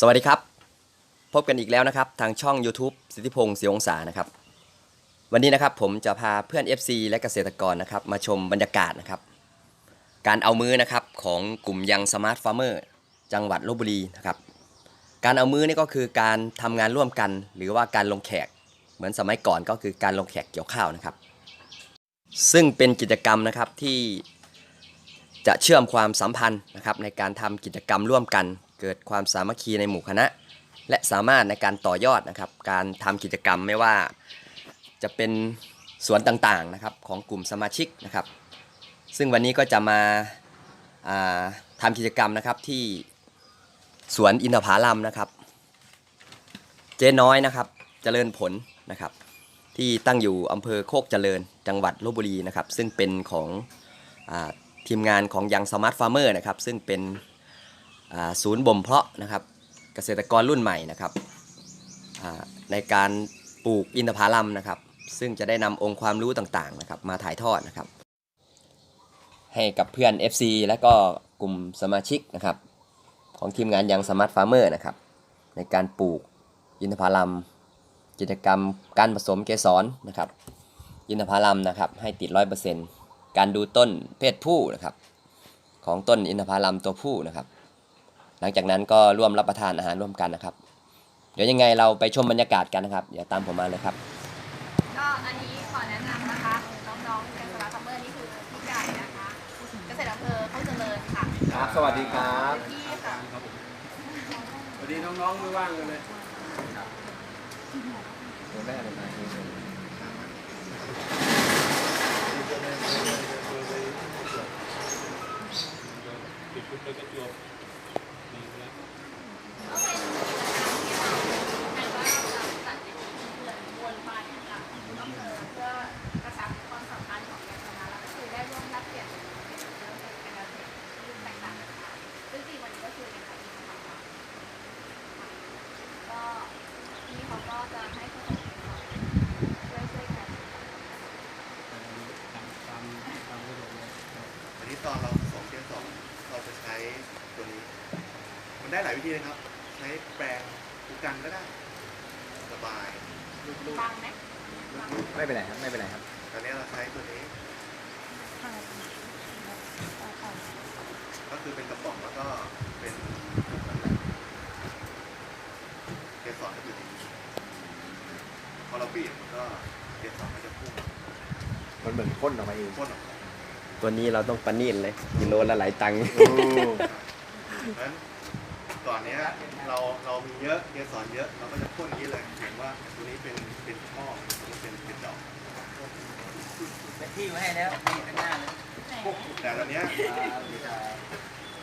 สวัสดีครับ พบกันอีกแล้วนะครับ ทางช่อง YouTube สิทธิพงศ์เสียงศานะครับ วันนี้นะครับผมจะพาเพื่อน FC และเกษตรกรนะครับ มาชมบรรยากาศนะครับ การเอามือนะครับของกลุ่มยังสมาร์ทฟาร์มเมอร์จังหวัดลบบุรีนะครับ การเอามือนี่ก็คือการทำงานร่วมกัน หรือว่าการลงแขก เหมือนสมัยก่อนก็คือการลงแขกเกี่ยวข้าวนะครับ ซึ่งเป็นกิจกรรมนะครับที่จะเชื่อมความสัมพันธ์นะครับในการทำกิจกรรมร่วมกัน เกิดความสามัคคีในหมู่คณะ และสามารถในการต่อยอดนะครับ การทำกิจกรรมไม่ว่าจะเป็นสวนต่างๆนะครับของกลุ่มสมาชิกนะครับ ซึ่งวันนี้ก็จะมาาทำกิจกรรมนะครับที่สวนอินทผลัมนะครับ เจ๊น้อยนะครับเจริญผลนะครับ ที่ตั้งอยู่อำเภอโคกเจริญ จังหวัดลบบุรีนะครับ ซึ่งเป็นของอทีมงานของยังสมาร์ทฟาร์มเมอร์นะครับ ซึ่งเป็น ศูนย์บ่มเพาะนะครับเกษตรกรรุ่นใหม่นะครับในการปลูกอินทผลัมนะครับ ซึ่งจะได้นำองค์ความรู้ต่างๆนะครับมาถ่ายทอดนะครับ ให้กับเพื่อน FC และก็กลุ่มสมาชิกนะครับ ของทีมงานยังสมาร์ทฟาร์มเมอร์นะครับในการปลูกอินทผลัมกิจกรรมการผสมเกสรนะครับ อินทผลัมนะครับ ให้ติดร้อยเปอร์เซ็นต์การดูต้นเพศผู้นะครับ ของต้นอินทผลัมตัวผู้นะครับ หลังจากนั้นก็ร่วมรับประทานอาหารร่วมกันนะครับ เดี๋ยวยังไงเราไปชมบรรยากาศกันนะครับอย่าตามผมมาเลยครับ ก็อันนี้ขอแนะนำนะคะน้องๆเกษตรซัมเมอร์นี่คือพี่ไก่นะคะเกษตรอำเภอเขาเจริญค่ะครับสวัสดีครับพี่ค่ะพอดีน้องๆไม่ว่างกันเลยตัวแม่เลยนะปิดพุทธกระจวบดีแล้ว ก็เป็นกิจกรรมที่เราแทนว่าเราจะจัดเป็นเดือนวนไปกับอำเภอเพื่อกระชับความสัมพันธ์ของยางพาราแล้วก็คือได้ร่วมรับเปลี่ยนเรื่องเกี่ยวกับเรื่องการเกษตรที่แตกต่างกันไปซึ่งจริงวันนี้ก็คือเป็นการที่ทำมาก็พี่เขาก็จะให้ข้อมูลช่วยช่วยๆกัน ตามตามตามระบบเลย อันนี้ตอนเราผสมเกสรเราจะใช้ตัวนี้ มันได้หลาย วิธีนะครับ ใช้แปรงคูกันก็ได้ สบายลูกฟังไหมไม่เป็นไรครับ ไม่เป็นไรครับ ๆตอนนี้เราใช้ตัวนี้ ก็คือเป็นกระป๋องแล้วก็เป็นเกสรก็อยู่ในนี้พอเราบีบมันก็เกสรก็จะพุ่งมันเหมือนพ่นออกมาเองพ่นออกมาตัวนี้เราต้องปานีนเลยกิโลละหลายตังค์โอ้เพราะฉะนั้น ก่อนเนี้ยเราเรามีเยอะเกสรเยอะ เราก็จะพ่นอย่างนี้เลยเห็นว่าตัวนี้เป็นเป็นช่อตัวนี้เป็นเป็นดอกที่มาให้แล้วนี่ข้างหน้าเลยแต่ตอนเนี้ย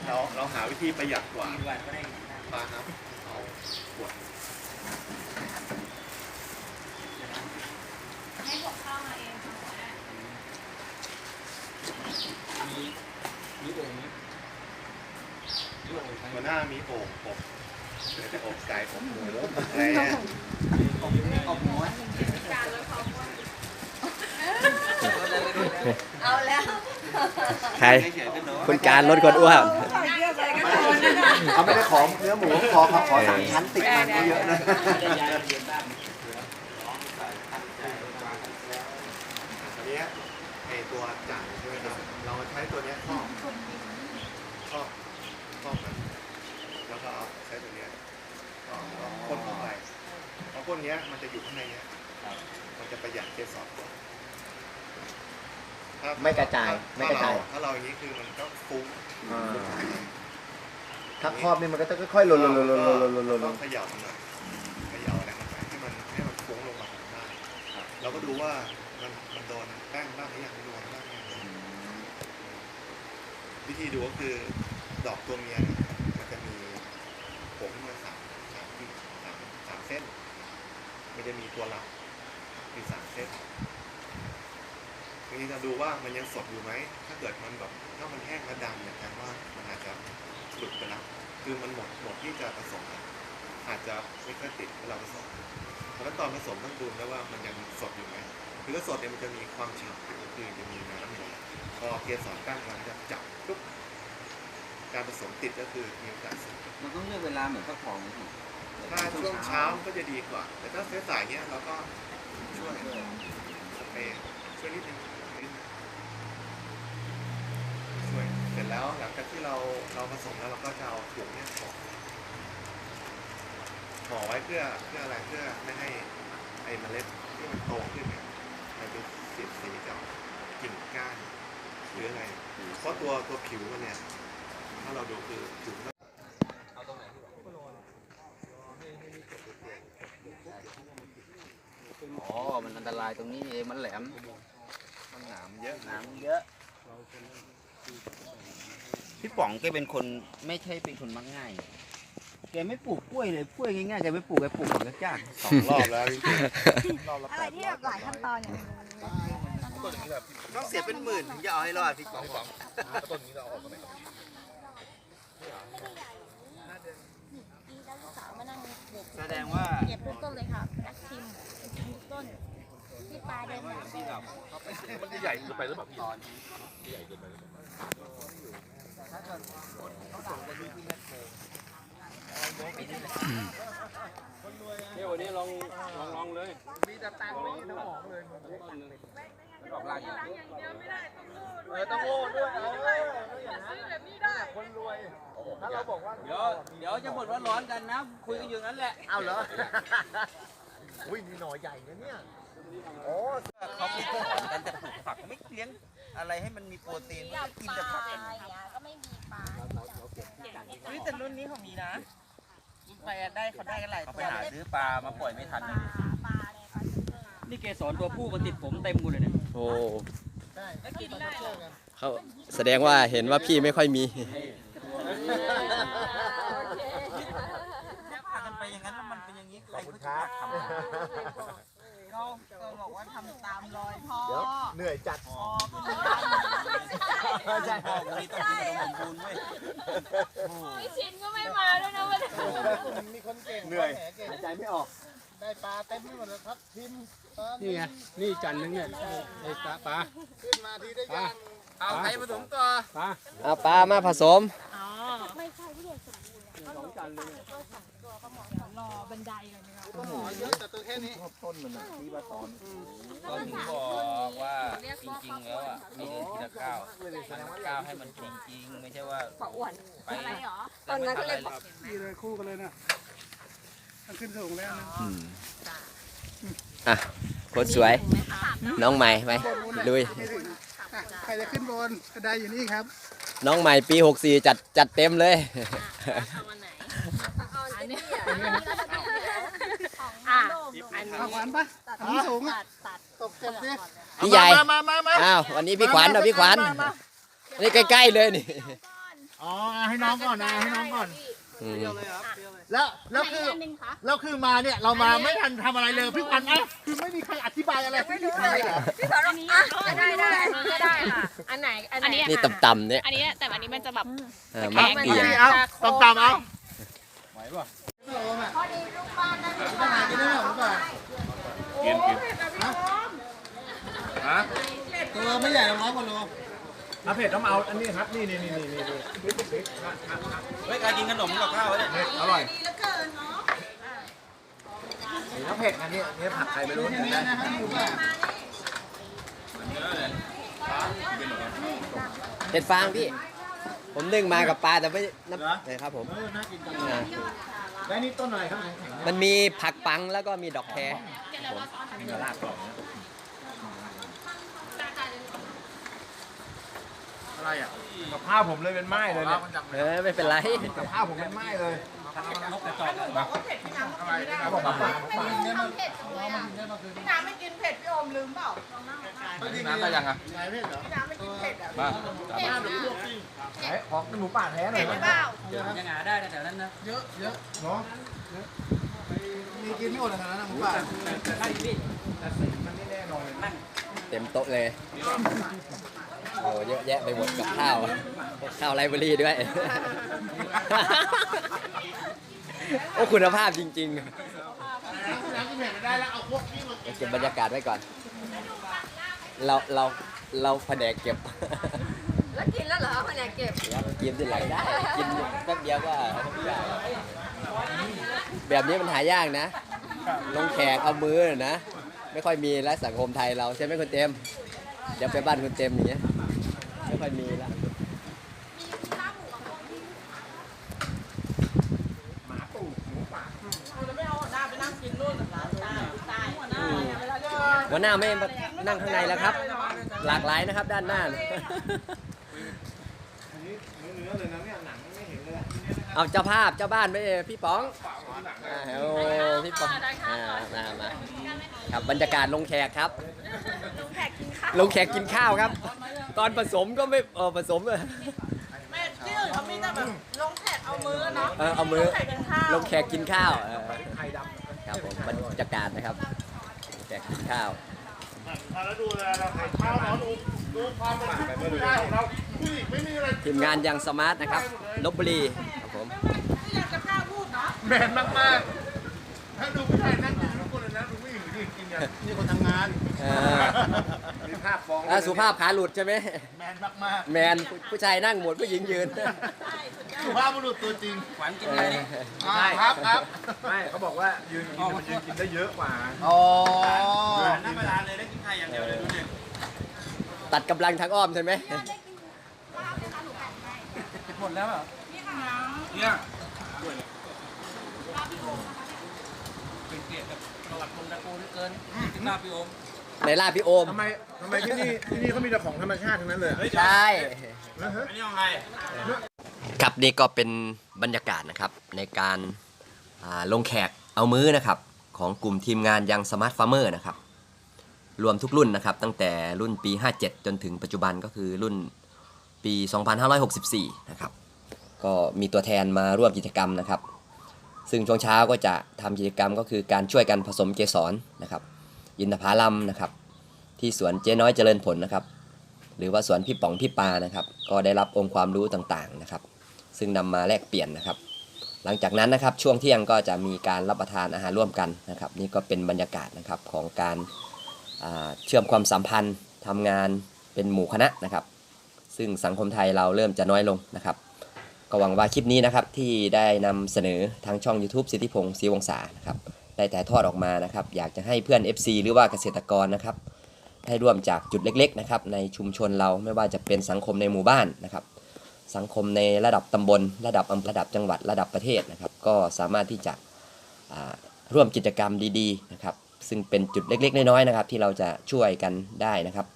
เราเราหาวิธีประหยัดกว่ามีวันก็ได้ปลาครับเอาขวดให้พวกเข้ามาเองค่ะหัวหน้ามีมีโอ่งไหมมีโอ่งใช้ หัวหน้ามีโอ่งอบเดี๋ยวจะอบไก่อบหมูอะไรเนี่ยออกหัวการลดความอ้วนก็เลยก็ได้แล้วเอาแล้ว ใคร คุณการลดคนอ้วนเขาไม่ได้ขอเนื้อหมูขอขอขอสามชั้นติดมันเยอะๆนะ ไม่ได้ย้ายไปเรียนบ้าน อันเนี้ยไอตัวจ่ายใช่ไหมครับเราใช้ตัวเนี้ยครอบครอบครอบมันแล้วก็เอาใช้ตัวเนี้ยก็ก็พ่นเข้าไปเพราะพ่นเนี้ยมันจะอยู่ข้างในเนี้ยมันจะประหยัดเกสรกว่าถ้าไม่กระจายไม่กระจายถ้าเราอย่างนี้คือมันก็ฟุ้งอ่าถ้าครอบนี่มันก็จะค่อยๆหล่นๆๆๆๆๆต้องเขย่ามันหน่อยเขย่าอะไรมันหน่อยให้มันให้มันฟุ้งลงมาข้างล่างเราก็ดูว่ามันมันโดนแป้งบ้างหรือยังไม่โดนบ้างยังวิธีดูก็คือดอกตัวเมียเนี่ยมันจะมีผงมาสามสามที่สามสามเส้น มันจะมีตัวรับมีสามเส้นทีนี้เราดูว่ามันยังสดอยู่ไหม ถ้าเกิดมันแบบถ้ามันแห้งและดำเนี่ยแปลว่ามันอาจจะหลุดไปแล้ว คือมันหมดหมดที่จะผสมอาจจะไม่ค่อยติดเวลาผสมเพราะนั้นตอนผสมต้องดูแล้วว่ามันยังสดอยู่ไหมคือถ้าสดเนี่ยมันจะมีความฉ่ำก็คือจะมีน้ำอยู่พอเกสรตั้งมันจะจับปุ๊บการผสมติดก็คือมีโอกาสมันต้องเลือกเวลาเหมือนข้าวของนี่สิ ถ้าช่วงเช้าก็จะดีกว่า แต่ถ้าสายๆเนี้ยเราก็ช่วยสเปรย์ช่วยนิดนึงช่วยเสร็จแล้วหลังจากที่เราเราผสมแล้วเราก็จะเอาถุงเนี่ยห่อห่อไว้เพื่อเพื่ออะไรเพื่อไม่ให้ไอ้เมล็ดที่มันโตขึ้นเนี่ยมันไปเสียดสีกับกิ่งก้านหรืออะไรเพราะตัวตัวผิวมันเนี่ย ถ้าเราดูคือผิวมัน อ๋อ มันอัน ตรายตรงนี้เองมันแหลม มันหนามเยอะน้ำเยอะ พี่ป๋องแกเป็นคนไม่ใช่เป็นคนมักง่าย แกไม่ปลูกกล้วยเลยกล้วยง่ายๆแกไม่ปลูกแกปลูกมันยากสองรอบแล้วจริงๆรอบละอะไรที่แบบหลายขั้นตอนอย่างต้องเสียเป็นหมื่นถึงจะเอาให้รอดพี่ป๋องต้นนี้เราออกมาไหนปีนักศึกษามานั่งเด็กแสดงว่าเก็บทุกต้นเลยค่ะนักชิมทุกต้น ที่ปลาเดินมามันจะใหญ่เกินไปหรือเปล่าพี่เที่ยวันนี้ลองลองลองเลยมีแต่ตังค์ไม่มีสมองเลยดอกลางอย่างเดียวไม่ได้ต้องโง่ด้วยต้องโง่ด้วยซื้อแบบนี้ได้คนรวยถ้าเราบอกว่าเดี๋ยวเดี๋ยวจะบ่นว่าร้อนกันนะคุยกันอยู่นั้นแหละเอาเหรออุ้ยนี่หน่อใหญ่นะเนี่ย โอ้เขาปลูกผักกันแต่ปลูกผักไม่เลี้ยงอะไรให้มันมีโปรตีนมันกินแต่ผักปลาอย่างเงี้ยก็ไม่มีปลาเฮ้ยแต่รุ่นนี้เขามีนะไปได้เขาได้กันหลายเขาตัไปวหาซื้อปลามาปล่อยไม่ทันปลาปลาอะไรปลาเนื้อนี่เกสรตัวผู้มาติดผมเต็มกูเลยเนี่ยโอ้แล้วกินได้เหรอเขาแสดงว่าเห็นว่าพี่ไม่ค่อยมีเนี่ยพากันไปอย่างนั้นแล้วมันเป็นอย่างนี้ใครเขาจะทำ เขาเขาบอกว่าทำตามรอยพ่อเดี๋ยวเหนื่อยจัดพ่อใช่พ่อวันนี้ต้องกินขนมบูนเว้ยพี่ชินก็ไม่มาด้วยนะวันนี้มีคนเก่งเหนื่อยหายใจไม่ออก ได้ปลาเต็มไปหมดเลยครับทิมนี่ไงนี่จันนึงเนี่ยไอ้ปลาปลาขึ้นมาทีได้ยังเอาใครผสมต่อปลาเอาปลามาผสมไม่ใช่ที่เด็กสมบูรณ์เนี่ยเขาลงไปปลาก็สองตัวก็หมอรอบันไดเลยนะคะหมอเยอะแต่ตัวแค่นี้ ชอบต้นมันอะที่ว่าสอนก็ถึงบอกว่าจริงๆแล้วอะมีเดินทีละก้าวก้าวให้มันจริงๆไม่ใช่ว่าปลาอ้วนไปอะไรหรอตอนนั้นก็เลยนี่เลยคู่กันเลยนะมันขึ้นสูงแล้วนะอะคนสวย น้องใหม่ไปลุยใครจะขึ้นบนกระไดอยู่นี่ครับ น้องใหม่ปี 64 จัดจัดเต็มเลยอันไหนี้อันนี้ องอะอันนี้ผักหวานปะอันนี้สูงอะตัดตกเจ็บดิพี่ใหญ่มามามามาอ้าววันนี้พี่ขวัญเอาพี่ขวัญนี่ใกล้ๆเลยนี่อ๋อให้น้องก่อนนะให้น้องก่อนอืมแล้วแล้วคืออันนึงคะแล้วคือมาเนี่ยเรามาไม่ทันทำอะไรเลยพี่ขวัญนะคือไม่มีใครอธิบายอะไรไม่มีใครเหรออันนี้ได้ได้อันนี้ก็ได้ค่ะอันไหนอันไหนนี่ต่ำๆเนี่ยอันนี้แต่อันนี้มันจะแบบเออมักเอียงเอาตามตามๆเอาไหวป่ะพอดีลูก บ้านได้ลูกขนาดนี้ได้หรอเปล่ากินกินตัวไม่ใหญ่หรอกร้อยกว่าโลถ้าเผ็ดต้องเอาอันนี้ครับนี่นี่นี่นี่นี่เฮ้ยการกินขนมกับข้าวเนี่ยอร่อยแล้วเผ็ดอันนี้อันนี้ผักใครไม่รู้นะเห็ดฟางพี่ ผมนึ่งมากับปลาแต่ไม่น้ำเลยครับผม เออน่ากินจังอ่าแล้วนี่ต้นอะไรครับแข็งมันมีผักปังแล้วก็มีดอกแครผมๆลากกล่องอะไรอะกับข้าวผมเลยเป็นไม้เลยเนี่ยเออไม่เป็นไรกับข้าวผมเป็นไม้เลยนกกระจอกเขาบอกมาป่ามาป่าน้ำเผ็ดเลยอะพี่น้ำไม่กินเผ็ดพี่อมลืมเปล่าน้ำได้ยังอะไหนเผ็ดเหรอพี่น้ำไม่กินเผ็ดอะมาเผ็ดนะไหนของหมูป่าแท้หน่เผ็อดยหรือเปล่ายังหาได้นะแถวนั้นนะ เยอะเยอะเนาะมีกินไม่หมดขนาดนั้นนะหมูป่าเต็มโต๊ะเลยโอ้เยอะแยะไปหมดกับข้าว ข้าวไรเบอรี่ด้วย โอ้คุณภาพจริงๆน้ำกินเผ็ดไม่ได้แล้วเอาพวกนี้มาเดี๋ยวเก็บบรรยากาศไว้ก่อน เราเรา เราแผนกเก็บแล้วกินแล้วเหรอแผนกเก็บแล้วกินที่หลังได้ กินแป๊บเดียวก็ได้แบบนี้มันหายากนะ ลงแขกเอามือนะ ไม่ค่อยมีแล้วสังคมไทยเราใช่ไหมคุณเต็มเดี๋ยวไปบ้านคุณเต็มอย่างเงี้ย ไม่ค่อยมีแล้วเราไม่เอาหน้าไปนั่งกินนู่นหลานใต้ใต้หัวหน้าเวลาเรียกหัวหน้าไม่มานั่งข้างในแล้วครับ หลากหลายนะครับด้านหน้าอันนี้เนื้อๆเลยนะเนี่ยหนังไม่เห็นเลยอะเอาเจ้าภาพเจ้าบ้านไม่พี่ป๋องอ่าโอ้พี่ป๋องอ่ามามาครับบรรยากาศลงแขกครับลุงแขกกินข้าวลงแขกกินข้าวครับ ตอนผสมก็ไม่เออผสมเลยแม่ที่อื่นเขามีแต่แบบลงแขกเอามือเนาะเออเอามือ ลงแขกกินข้าวลงแขกกินข้าวเออครับผมบรรยากาศนะครับลงแขกกินข้าว แล้วดูแลเราไข่ข้าวเนาะดูดูความเป็นผู้ชายของเราผู้หญิงไม่มีอะไรทีมงานยังสมาร์ทนะครับลบบุรีครับผม ไม่อยากจะกล้าพูดเนาะแมนมากๆถ้าดูผู้ชายนั่งกิน นกินกันนี่คนทำงานเออมีภาพฟ้องอะสุภาพขาหลุดใช่ไหมแมนมากแมนผู้ชายนั่งหมดผู้หญิงยืนๆสุภาพบุรุษตัวจริงหวานกินเออะไรอนี่อ่าครับครับไม่เขาบอกว่ายืนกินมันยืนกินได้เยอะกว่า อ๋อหน้าเวลาเลยได้กินไข่อย่างเดียวเลยดูเนี่ยตัดกำลังทางอ้อมใช่ไหมหมดแล้วเหรอเนี่ยเป็นเกียรติกับ ประวัติคนตระกูลเหลือเกินถึงหน้าพี่โอมในล่าพี่โอม ทำไมทำไมที่นี่ที่นี่เขามีแต่ของธรรมชาติทั้งนั้นเลยใช่ นะฮะ อันนี้ของใคร ครับนี่ก็เป็นบรรยากาศนะครับในการอ่าลงแขกเอามื้อนะครับของกลุ่มทีมงานยังสมาร์ทฟาร์เมอร์นะครับรวมทุกรุ่นนะครับตั้งแต่รุ่นปี 57 จนถึงปัจจุบันก็คือรุ่นปี 2564 นะครับก็มีตัวแทนมาร่วมกิจกรรมนะครับ ซึ่งช่วงเช้าก็จะทำกิจกรรมก็คือการช่วยกันผสมเกสรนะครับอินทผลัมนะครับ ที่สวนเจ๊น้อยเจริญผลนะครับ หรือว่าสวนพี่ป๋องพี่ปานะครับ ก็ได้รับองค์ความรู้ต่างๆนะครับ ซึ่งนำมาแลกเปลี่ยนนะครับ หลังจากนั้นนะครับช่วงเที่ยงก็จะมีการรับประทานอาหารร่วมกันนะครับ นี่ก็เป็นบรรยากาศนะครับของการาเชื่อมความสัมพันธ์ทำงานเป็นหมู่คณะนะครับ ซึ่งสังคมไทยเราเริ่มจะน้อยลงนะครับ ก็หวังว่าคลิปนี้นะครับที่ได้นำเสนอทางช่อง YouTube สิทธิพงศ์ศรีวงศานะครับได้ถ่ายทอดออกมานะครับอยากจะให้เพื่อน FC หรือว่าเกษตรกรนะครับได้ร่วมจากจุดเล็กๆนะครับในชุมชนเราไม่ว่าจะเป็นสังคมในหมู่บ้านนะครับสังคมในระดับตำบล ระดับอำเภอระดับจังหวัดระดับประเทศนะครับ ก็สามารถที่จะร่วมกิจกรรมดีๆนะครับซึ่งเป็นจุดเล็กๆ น้อยๆนะครับที่เราจะช่วยกันได้นะครับ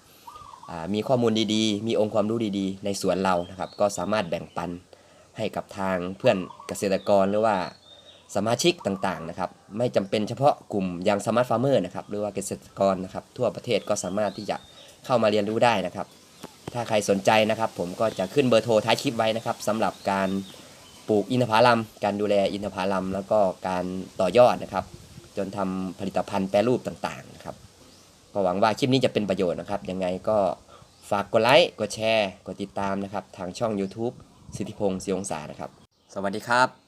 มีข้อมูลดีๆ มีองค์ความรู้ดีๆ ในสวนเรานะครับก็สามารถแบ่งปัน ให้กับทางเพื่อนเกษตรกรหรือว่าสมาชิกต่างๆนะครับ ไม่จำเป็นเฉพาะกลุ่มยังสมาร์ทฟาร์มเมอร์นะครับหรือว่าเกษตรกรนะครับ ทั่วประเทศก็สามารถที่จะเข้ามาเรียนรู้ได้นะครับ ถ้าใครสนใจนะครับ ผมก็จะขึ้นเบอร์โทรท้ายคลิปไว้นะครับสำหรับการปลูกอินทผลัม การดูแลอินทผลัม แล้วก็การต่อยอดนะครับ จนทำผลิตภัณฑ์แปรรูปต่างๆนะครับก็หวังว่าคลิปนี้จะเป็นประโยชน์นะครับ ยังไงก็ฝากกดไลค์กดแชร์ กดติดตามนะครับ ทางช่อง YouTube สิทธิพงศ์ศรีองศานะครับ สวัสดีครับ